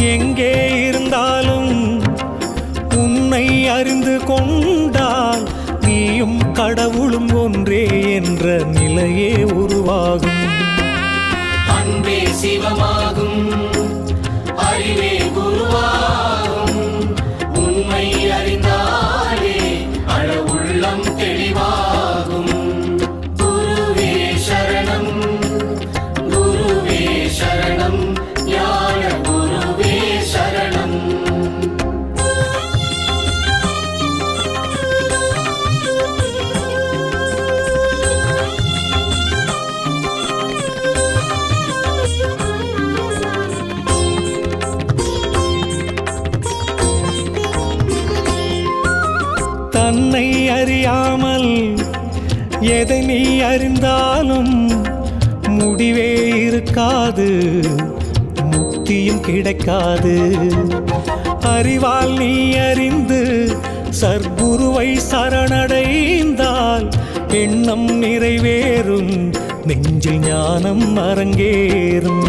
எங்கே இருந்தாலும் உன்னை அறிந்து கொண்டால் நீயும் கடவுளும் ஒன்றே என்ற நிலையே உருவாகும். அன்பே சிவமாகும் அறிவே குருவாகும் தன்னை அறியாமல் எதை நீ அறிந்தாலும் முடிவே இருக்காது முக்தியும் கிடைக்காது. அறிவால் நீ அறிந்து சர்க்குருவை சரணடைந்தால் எண்ணம் நிறைவேறும் நெஞ்சில் ஞானம் அரங்கேறும்.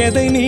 எதை நீ